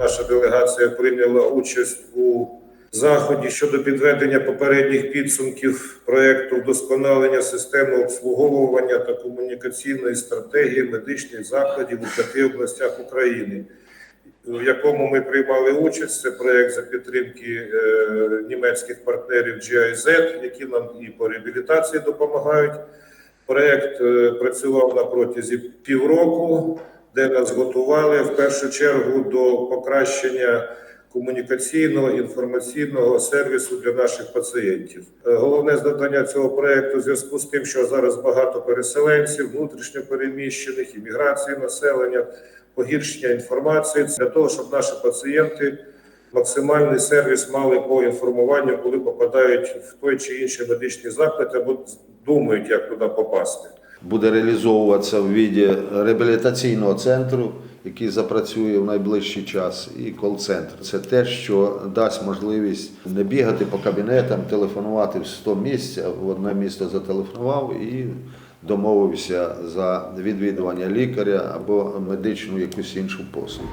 наша делегація прийняла участь у заході щодо підведення попередніх підсумків проекту вдосконалення системи обслуговування та комунікаційної стратегії медичних закладів у п'яти областях України, в якому ми приймали участь. Це проект за підтримки е, німецьких партнерів GIZ, які нам і по реабілітації допомагають. Проект е, працював на протязі півроку, де нас готували в першу чергу до покращення комунікаційного інформаційного сервісу для наших пацієнтів. Е, Головне завдання цього проекту в зв'язку з тим, що зараз багато переселенців, внутрішньо переміщених, імміграції населення, погіршення інформації для того, щоб наші пацієнти максимальний сервіс мали по інформуванню, коли попадають в той чи інший медичний заклад або думають, як туди попасти. Буде реалізовуватися в віді реабілітаційного центру, який запрацює в найближчий час, і кол-центр. Це те, що дасть можливість не бігати по кабінетам, телефонувати в 100 місць, в одне місто зателефонував і домовився за відвідування лікаря або медичну якусь іншу послугу.